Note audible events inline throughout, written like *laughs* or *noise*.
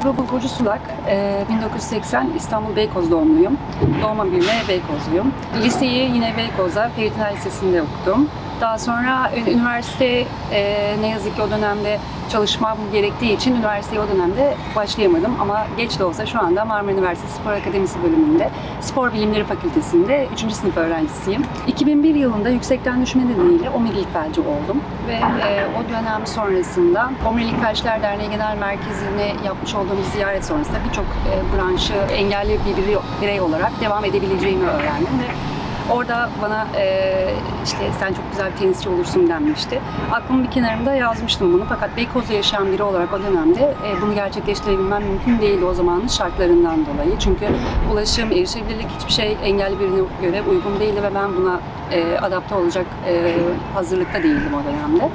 Ebru Burcu Sulak. Ee, 1980 İstanbul Beykoz doğumluyum. Doğma büyüme Beykozluyum. Liseyi yine Beykoz'da Ferit Lisesi'nde okudum. Daha sonra ü- üniversite e, ne yazık ki o dönemde çalışmam gerektiği için üniversiteye o dönemde başlayamadım. Ama geç de olsa şu anda Marmara Üniversitesi Spor Akademisi bölümünde Spor Bilimleri Fakültesi'nde 3. sınıf öğrencisiyim. 2001 yılında yüksekten düşme nedeniyle omurilik felci oldum. Ve e, o dönem sonrasında Omurilik Felçler Derneği Genel Merkezi'ne yapmış olduğumuz ziyaret sonrasında birçok e, branşı engelli bir birey olarak devam edebileceğimi öğrendim ve Orada bana e, işte sen çok güzel bir tenisçi olursun denmişti. Aklımın bir kenarında yazmıştım bunu fakat Beykoz'da yaşayan biri olarak o dönemde e, bunu gerçekleştirebilmem mümkün değildi o zamanın şartlarından dolayı. Çünkü ulaşım, erişebilirlik hiçbir şey engelli birine göre uygun değildi ve ben buna e, adapte olacak e, hazırlıkta değildim o dönemde.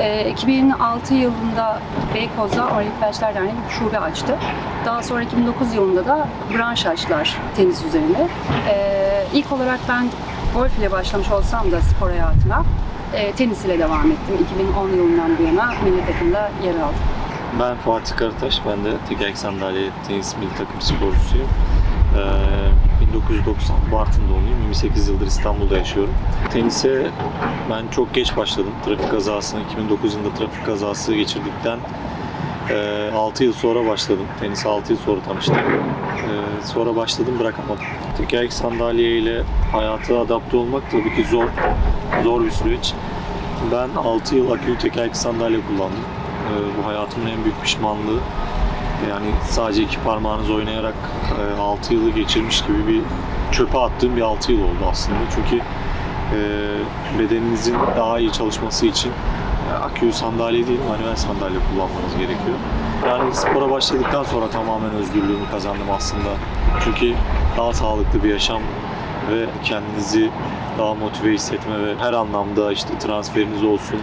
E, 2006 yılında Beykoz'da Felçler Derneği bir şube açtı. Daha sonra 2009 yılında da branş açtılar tenis üzerine. E, ilk olarak ben golf ile başlamış olsam da spor hayatına e, tenis ile devam ettim. 2010 yılından bu yana milli takımda yer aldım. Ben Fatih Karataş, ben de tekerlek sandalye tenis milli takım sporcusuyum. Ee, 1990 Bartın doğumluyum, 28 yıldır İstanbul'da yaşıyorum. Tenise ben çok geç başladım. Trafik kazasını, 2009 yılında trafik kazası geçirdikten 6 yıl sonra başladım. Tenise 6 yıl sonra tanıştım. Ee, sonra başladım bırakamadım. Tekerlek sandalye ile hayata adapte olmak tabii ki zor. Zor bir süreç. Ben 6 yıl akülü tekerlek sandalye kullandım. Ee, bu hayatımın en büyük pişmanlığı. Yani sadece iki parmağınız oynayarak 6 yılı geçirmiş gibi bir çöpe attığım bir 6 yıl oldu aslında. Çünkü e, bedeninizin daha iyi çalışması için e, akülü sandalye değil manuel sandalye kullanmanız gerekiyor. Yani spora başladıktan sonra tamamen özgürlüğümü kazandım aslında. Çünkü daha sağlıklı bir yaşam ve kendinizi daha motive hissetme ve her anlamda işte transferiniz olsun,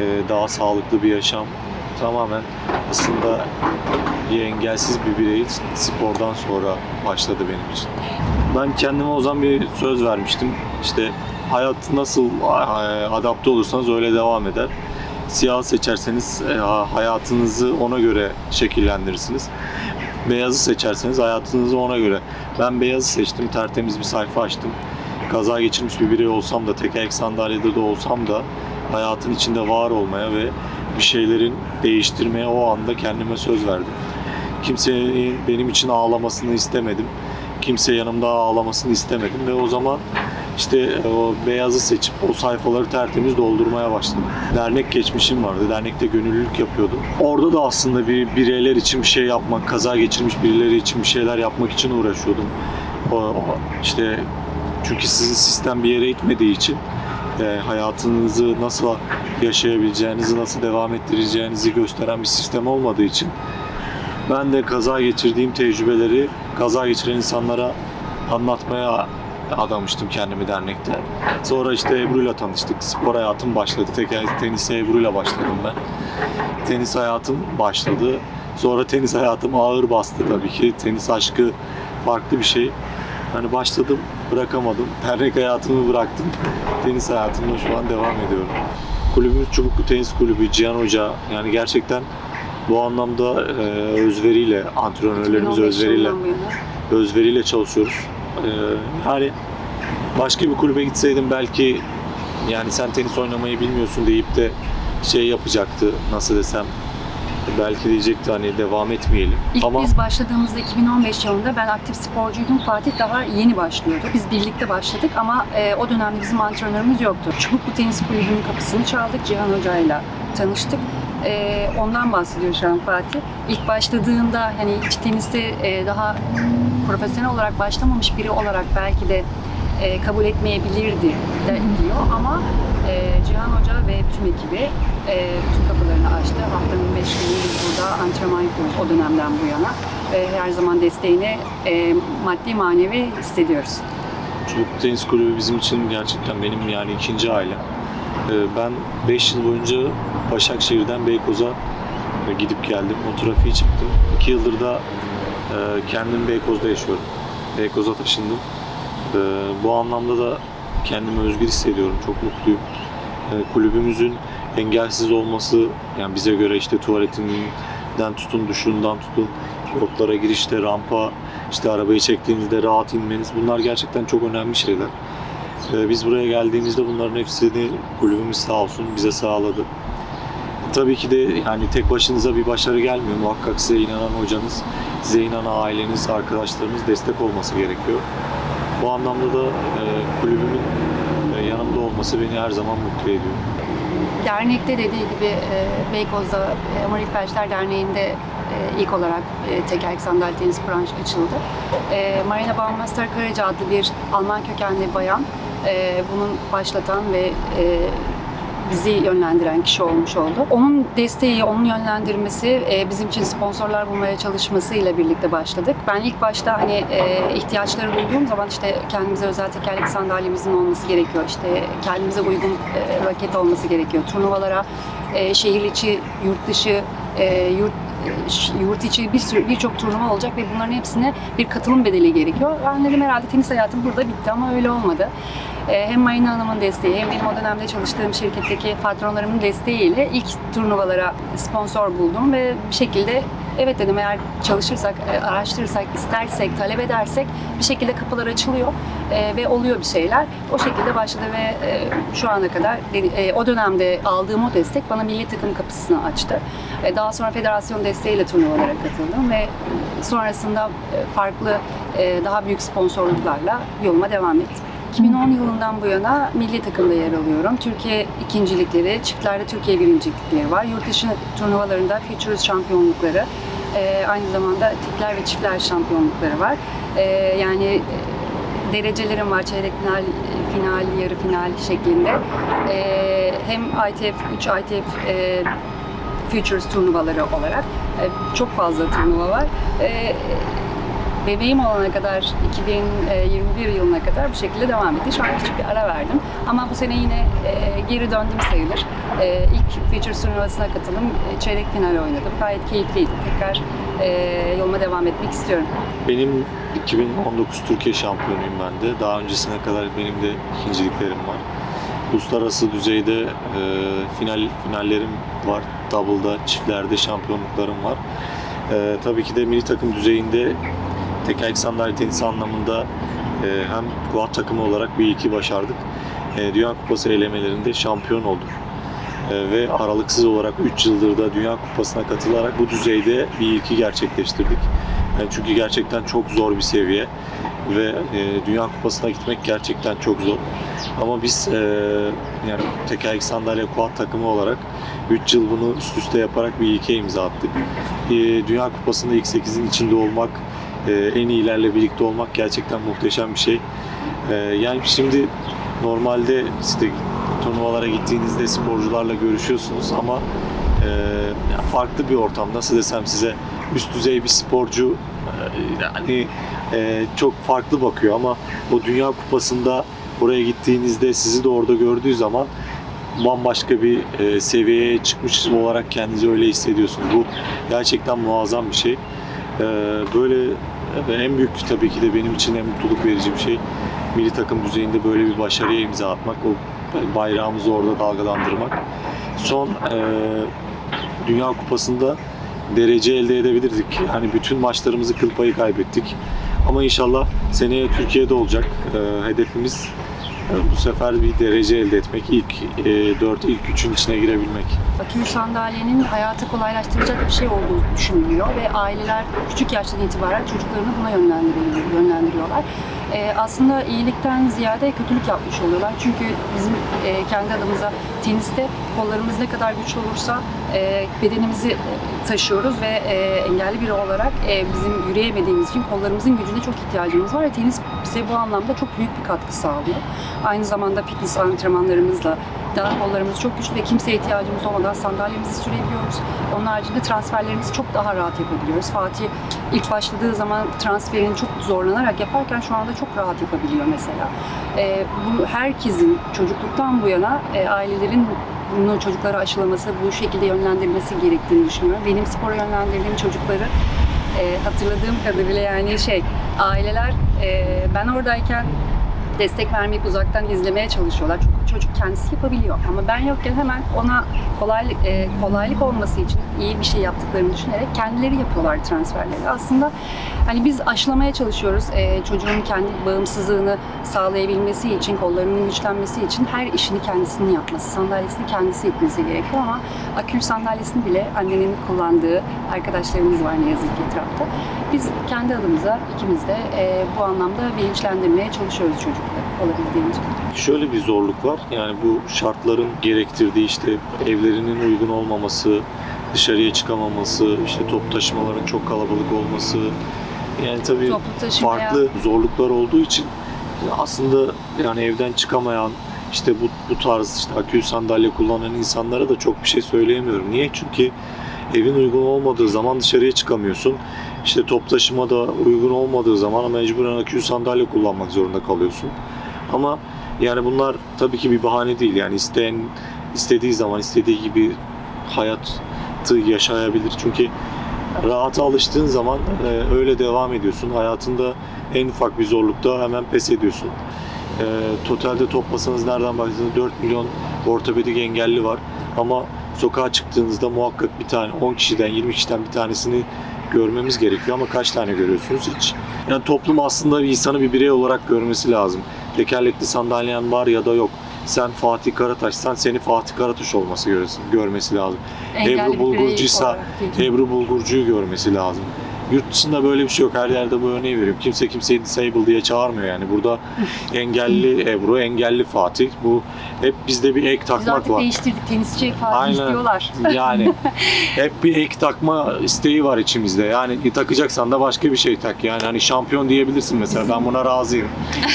e, daha sağlıklı bir yaşam tamamen aslında bir engelsiz bir birey spordan sonra başladı benim için. Ben kendime o zaman bir söz vermiştim. İşte hayat nasıl e, adapte olursanız öyle devam eder. Siyah seçerseniz e, hayatınızı ona göre şekillendirirsiniz. Beyazı seçerseniz hayatınızı ona göre. Ben beyazı seçtim, tertemiz bir sayfa açtım. Kaza geçirmiş bir birey olsam da, tekerlek sandalyede de olsam da hayatın içinde var olmaya ve bir şeylerin değiştirmeye o anda kendime söz verdim. Kimsenin benim için ağlamasını istemedim. Kimse yanımda ağlamasını istemedim ve o zaman işte o beyazı seçip o sayfaları tertemiz doldurmaya başladım. Dernek geçmişim vardı. Dernekte gönüllülük yapıyordum. Orada da aslında bir bireyler için bir şey yapmak, kaza geçirmiş birileri için bir şeyler yapmak için uğraşıyordum. O, işte çünkü sizin sistem bir yere itmediği için e, hayatınızı nasıl yaşayabileceğinizi, nasıl devam ettireceğinizi gösteren bir sistem olmadığı için ben de kaza geçirdiğim tecrübeleri kaza geçiren insanlara anlatmaya adamıştım kendimi dernekte. Sonra işte Ebru'yla tanıştık. Spor hayatım başladı. Teker tenise Ebru'yla başladım ben. Tenis hayatım başladı. Sonra tenis hayatım ağır bastı tabii ki. Tenis aşkı farklı bir şey. Hani başladım, bırakamadım. Dernek hayatımı bıraktım. Tenis hayatımda şu an devam ediyorum. Kulübümüz Çubuklu Tenis Kulübü, Cihan Hoca. Yani gerçekten bu anlamda e, özveriyle, antrenörlerimiz 2015 özveriyle özveriyle çalışıyoruz. Ee, yani başka bir kulübe gitseydim belki yani sen tenis oynamayı bilmiyorsun deyip de şey yapacaktı nasıl desem belki diyecekti hani devam etmeyelim. İlk Ama biz başladığımızda 2015 yılında ben aktif sporcuydum. Fatih daha yeni başlıyordu. Biz birlikte başladık ama e, o dönemde bizim antrenörümüz yoktu. Çubuklu Tenis Kulübü'nün kapısını çaldık. Cihan Hoca'yla tanıştık. E, ondan bahsediyor şu an Fatih. İlk başladığında hani hiç teniste e, daha profesyonel olarak başlamamış biri olarak belki de e, kabul etmeyebilirdi de diyor ama e, Cihan Hoca ve bütün ekibi e, bütün kapılarını açtı. Haftanın 5 günü biz burada antrenman yapıyoruz o dönemden bu yana. Ve her zaman desteğini e, maddi manevi hissediyoruz. Çubuklu Tenis Kulübü bizim için gerçekten benim yani ikinci ailem. Ee, Ben 5 yıl boyunca Başakşehir'den Beykoz'a e, gidip geldim. O trafiği çıktım. 2 yıldır da e, kendim Beykoz'da yaşıyorum. Beykoz'a taşındım. Ee, Bu anlamda da kendimi özgür hissediyorum. Çok mutluyum. Ee, Kulübümüzün engelsiz olması, yani bize göre işte tuvaletinin den tutun, duşundan tutun, kortlara girişte, rampa, işte arabayı çektiğinizde rahat inmeniz bunlar gerçekten çok önemli şeyler. Ee, Biz buraya geldiğimizde bunların hepsini kulübümüz sağ olsun bize sağladı. Tabii ki de yani tek başınıza bir başarı gelmiyor. Muhakkak size inanan hocanız, size inanan aileniz, arkadaşlarınız destek olması gerekiyor. Bu anlamda da e, kulübümün e, yanımda olması beni her zaman mutlu ediyor. Dernekte dediği gibi e, Beykoz'da e, Amerik Felçler Derneği'nde e, ilk olarak e, tekerlek sandalye tenis branş açıldı. E, Marina Baumeister Karaca adlı bir Alman kökenli bayan e, bunun başlatan ve e, bizi yönlendiren kişi olmuş oldu. Onun desteği, onun yönlendirmesi, e, bizim için sponsorlar bulmaya çalışmasıyla birlikte başladık. Ben ilk başta hani e, ihtiyaçları duyduğum zaman işte kendimize özel tekerlek sandalyemizin olması gerekiyor. İşte kendimize uygun e, raket olması gerekiyor. Turnuvalara e, şehir içi, yurt dışı, e, yurt yurt içi bir sürü birçok turnuva olacak ve bunların hepsine bir katılım bedeli gerekiyor. Ben dedim herhalde tenis hayatım burada bitti ama öyle olmadı. Ee, Hem Marina Hanım'ın desteği hem benim o dönemde çalıştığım şirketteki patronlarımın desteğiyle ilk turnuvalara sponsor buldum ve bir şekilde evet dedim eğer çalışırsak, e, araştırırsak, istersek, talep edersek bir şekilde kapılar açılıyor e, ve oluyor bir şeyler. O şekilde başladı ve e, şu ana kadar e, o dönemde aldığım o destek bana milli takım kapısını açtı. E, Daha sonra federasyon desteğiyle turnuvalara katıldım ve sonrasında e, farklı e, daha büyük sponsorluklarla yoluma devam ettim. 2010 yılından bu yana milli takımda yer alıyorum. Türkiye ikincilikleri, çiftlerde Türkiye birincilikleri var. Yurt dışı turnuvalarında Futures şampiyonlukları, e, aynı zamanda tekler ve çiftler şampiyonlukları var. E, yani e, derecelerim var çeyrek final, final, yarı final şeklinde. Hem ITF, 3 ITF Futures turnuvaları olarak çok fazla turnuva var. Bebeğim olana kadar 2021 yılına kadar bu şekilde devam etti. Şu an küçük bir ara verdim. Ama bu sene yine e, geri döndüm sayılır. E, ilk Futures turnuvasına katıldım. E, çeyrek final oynadım. Gayet keyifliydi. Tekrar e, yoluma devam etmek istiyorum. Benim 2019 Türkiye şampiyonuyum ben de. Daha öncesine kadar benim de ikinciliklerim var. Uluslararası düzeyde e, final finallerim var. Double'da, çiftlerde şampiyonluklarım var. E, tabii ki de milli takım düzeyinde tekerlek sandalye tenisi anlamında e, hem quad takımı olarak bir iki başardık. E, Dünya Kupası elemelerinde şampiyon olduk. E, ve aralıksız olarak 3 yıldır da Dünya Kupası'na katılarak bu düzeyde bir ilki gerçekleştirdik. Yani çünkü gerçekten çok zor bir seviye ve e, Dünya Kupası'na gitmek gerçekten çok zor. Ama biz e, yani tekerlek sandalye quad takımı olarak 3 yıl bunu üst üste yaparak bir ilke imza attık. E, Dünya Kupası'nda ilk 8'in içinde olmak, e, en iyilerle birlikte olmak gerçekten muhteşem bir şey. E, yani şimdi normalde işte turnuvalara gittiğinizde sporcularla görüşüyorsunuz ama e, farklı bir ortam. Nasıl desem size üst düzey bir sporcu e, yani e, çok farklı bakıyor ama o Dünya Kupası'nda oraya gittiğinizde sizi de orada gördüğü zaman bambaşka bir seviyeye çıkmış olarak kendinizi öyle hissediyorsunuz. Bu gerçekten muazzam bir şey. E, böyle ve en büyük tabii ki de benim için en mutluluk verici bir şey milli takım düzeyinde böyle bir başarıya imza atmak, o bayrağımızı orada dalgalandırmak. Son e, Dünya Kupası'nda derece elde edebilirdik. Yani bütün maçlarımızı kıl payı kaybettik. Ama inşallah seneye Türkiye'de olacak. E, hedefimiz bu sefer bir derece elde etmek. İlk e, 4, ilk 3'ün içine girebilmek. Akülü sandalyenin hayatı kolaylaştıracak bir şey olduğu düşünülüyor ve aileler küçük yaştan itibaren çocuklarını buna yönlendiriyor, yönlendiriyorlar. Ee, aslında iyilikten ziyade kötülük yapmış oluyorlar. Çünkü bizim e, kendi adımıza teniste kollarımız ne kadar güçlü olursa e, bedenimizi e, taşıyoruz ve e, engelli biri olarak e, bizim yürüyemediğimiz için kollarımızın gücüne çok ihtiyacımız var ve tenis bize bu anlamda çok büyük bir katkı sağlıyor. Aynı zamanda fitness antrenmanlarımızla daha kollarımız çok güçlü ve kimseye ihtiyacımız olmadan sandalyemizi sürebiliyoruz. Onun haricinde transferlerimizi çok daha rahat yapabiliyoruz. Fatih ilk başladığı zaman transferini çok zorlanarak yaparken şu anda çok rahat yapabiliyor mesela. Ee, bu herkesin çocukluktan bu yana e, ailelerin bunu çocuklara aşılaması, bu şekilde yönlendirmesi gerektiğini düşünüyorum. Benim spora yönlendirdiğim çocukları e, hatırladığım kadarıyla yani şey aileler e, ben oradayken destek vermeyip uzaktan izlemeye çalışıyorlar. Çünkü çocuk kendisi yapabiliyor. Ama ben yokken hemen ona kolaylık e, kolaylık olması için iyi bir şey yaptıklarını düşünerek kendileri yapıyorlar transferleri. Aslında hani biz aşılamaya çalışıyoruz. E, çocuğun kendi bağımsızlığını sağlayabilmesi için, kollarının güçlenmesi için her işini kendisinin yapması, sandalyesini kendisi itmesi gerekiyor ama akül sandalyesini bile annenin kullandığı arkadaşlarımız var ne yazık ki etrafta. Biz kendi adımıza ikimiz de e, bu anlamda bilinçlendirmeye çalışıyoruz çocukları olabildiğince. Şöyle bir zorluk var. Yani bu şartların gerektirdiği işte evlerinin uygun olmaması, dışarıya çıkamaması, işte top taşımaların çok kalabalık olması. Yani tabii farklı zorluklar olduğu için aslında yani evden çıkamayan işte bu, bu tarz işte akül sandalye kullanan insanlara da çok bir şey söyleyemiyorum. Niye? Çünkü evin uygun olmadığı zaman dışarıya çıkamıyorsun. İşte top taşıma da uygun olmadığı zaman mecburen akül sandalye kullanmak zorunda kalıyorsun. Ama yani bunlar tabii ki bir bahane değil. Yani isteyen istediği zaman istediği gibi hayatı yaşayabilir. Çünkü rahata alıştığın zaman e, öyle devam ediyorsun. Hayatında en ufak bir zorlukta hemen pes ediyorsun. E, totalde toplasanız nereden baktığınızda 4 milyon ortopedik engelli var. Ama sokağa çıktığınızda muhakkak bir tane 10 kişiden 20 kişiden bir tanesini görmemiz gerekiyor ama kaç tane görüyorsunuz hiç? Yani toplum aslında bir insanı bir birey olarak görmesi lazım. Tekerlekli sandalyen var ya da yok. Sen Fatih Karataş'san seni Fatih Karataş olması görmesi, görmesi lazım. engelli Ebru Bulgurcuysa. Ebru Bulgurcu'yu görmesi lazım. Yurt dışında böyle bir şey yok. Her yerde bu örneği veriyorum. Kimse kimseyi disable diye çağırmıyor yani. Burada *laughs* engelli Ebru, engelli Fatih. Bu hep bizde bir ek Biz takmak artık var. değiştirdik. Tenisçi Fatih Aynen. diyorlar. Yani *laughs* hep bir ek takma isteği var içimizde. Yani takacaksan da başka bir şey tak. Yani hani şampiyon diyebilirsin mesela. Ben buna razıyım.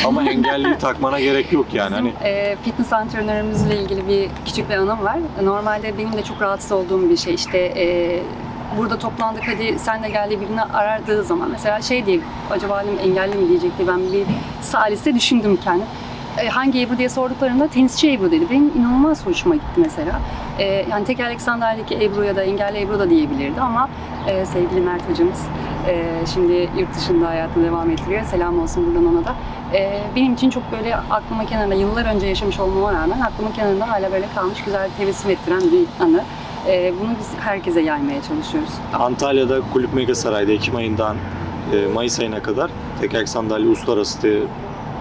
Ama engelliyi *laughs* takmana gerek yok yani. Hani Bizim e, fitness antrenörümüzle ilgili bir küçük bir anım var. Normalde benim de çok rahatsız olduğum bir şey. İşte e, burada toplandık hadi sen de gel birini aradığı zaman mesela şey diye acaba halim engelli mi diyecek diye ben bir salise düşündüm kendim. E, hangi Ebru diye sorduklarında tenisçi Ebru dedi. Benim inanılmaz hoşuma gitti mesela. E, yani tekerlek sandalyedeki Ebru ya da engelli Ebru da diyebilirdi ama e, sevgili Mert hocamız e, şimdi yurt dışında hayatını devam ettiriyor. Selam olsun buradan ona da. E, benim için çok böyle aklıma kenarında, yıllar önce yaşamış olmama rağmen aklıma kenarında hala böyle kalmış güzel tebessüm ettiren bir anı. E, bunu biz herkese yaymaya çalışıyoruz. Antalya'da Kulüp Mega Saray'da Ekim ayından e, Mayıs ayına kadar tekerlek sandalye uluslararası te-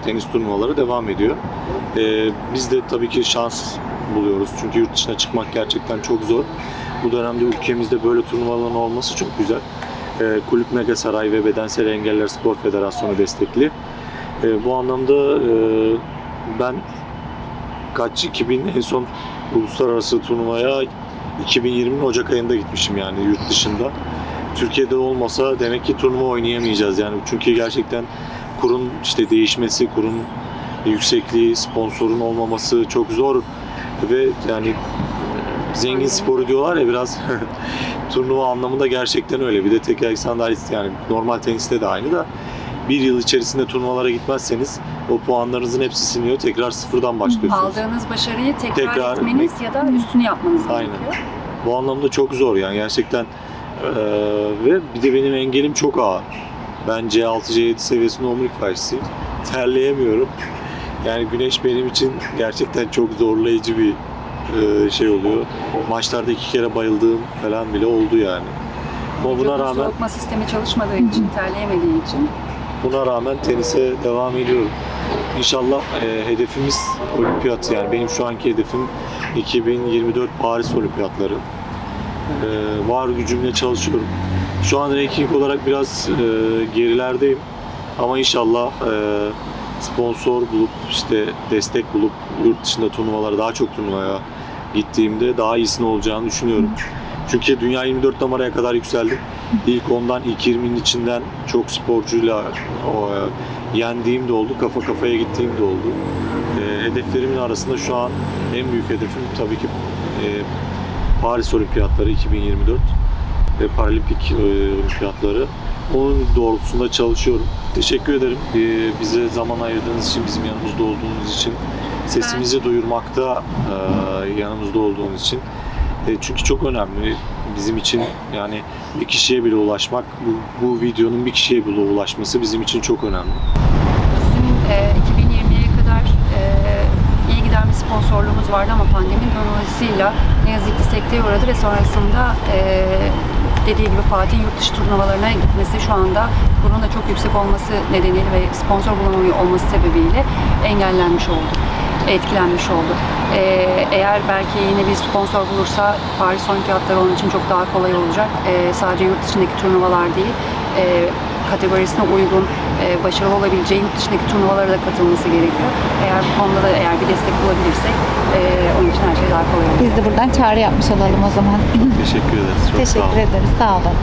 tenis turnuvaları devam ediyor. E, biz de tabii ki şans buluyoruz. Çünkü yurt dışına çıkmak gerçekten çok zor. Bu dönemde ülkemizde böyle turnuvaların olması çok güzel. E, Kulüp Mega Saray ve Bedensel Engeller Spor Federasyonu destekli. E, bu anlamda e, ben kaç 2000 en son uluslararası turnuvaya 2020'nin Ocak ayında gitmişim yani yurt dışında. Türkiye'de olmasa demek ki turnuva oynayamayacağız yani çünkü gerçekten kurun işte değişmesi, kurun yüksekliği, sponsorun olmaması çok zor ve yani zengin sporu diyorlar ya biraz *laughs* turnuva anlamında gerçekten öyle. Bir de tekerlek sandalyesi yani normal teniste de aynı da bir yıl içerisinde turnuvalara gitmezseniz o puanlarınızın hepsi siliniyor. Tekrar sıfırdan başlıyorsunuz. Aldığınız başarıyı tekrar, Tekrar etmeniz ya da üstünü yapmanız Aynen. gerekiyor. Bu anlamda çok zor yani gerçekten. Ee, ve bir de benim engelim çok ağır. Ben C6, C7 seviyesinde omurilik faşisiyim. Terleyemiyorum. Yani güneş benim için gerçekten çok zorlayıcı bir e, şey oluyor. Maçlarda iki kere bayıldığım falan bile oldu yani. Ama buna rağmen soğutma sistemi çalışmadığı için, terleyemediği için buna rağmen tenise devam ediyorum. İnşallah e, hedefimiz olimpiyat yani benim şu anki hedefim 2024 Paris olimpiyatları. E, var gücümle çalışıyorum. Şu an ranking olarak biraz e, gerilerdeyim. Ama inşallah e, sponsor bulup işte destek bulup yurt dışında turnuvalara daha çok turnuvaya gittiğimde daha iyisini olacağını düşünüyorum. Çünkü dünya 24 numaraya kadar yükseldim. İlk ondan ilk 20'nin içinden çok sporcuyla o, yendiğim de oldu, kafa kafaya gittiğim de oldu. E, hedeflerimin arasında şu an en büyük hedefim tabii ki e, Paris Olimpiyatları 2024 ve Paralimpik e, Olimpiyatları. Onun doğrultusunda çalışıyorum. Teşekkür ederim e, bize zaman ayırdığınız için, bizim yanımızda olduğunuz için, sesimizi duyurmakta e, yanımızda olduğunuz için. E, çünkü çok önemli bizim için yani bir kişiye bile ulaşmak, bu, bu videonun bir kişiye bile ulaşması bizim için çok önemli. Bizim e, 2020'ye sponsorluğumuz vardı ama pandemi dolayısıyla ne yazık ki sekteye uğradı ve sonrasında e, dediği gibi Fatih yurt dışı turnuvalarına gitmesi şu anda bunun da çok yüksek olması nedeniyle ve sponsor bulamamıyor olması sebebiyle engellenmiş oldu etkilenmiş oldu. Ee, eğer belki yine bir sponsor bulursa Paris Olimpiyatları onun için çok daha kolay olacak. Ee, sadece yurt dışındaki turnuvalar değil, e, kategorisine uygun, e, başarılı olabileceği yurt dışındaki turnuvalara da katılması gerekiyor. Eğer bu konuda da eğer bir destek bulabilirsek e, onun için her şey daha kolay olur. Biz de buradan çağrı yapmış olalım o zaman. Teşekkür ederiz. Çok sağ olun. Teşekkür ederiz. Sağ olun.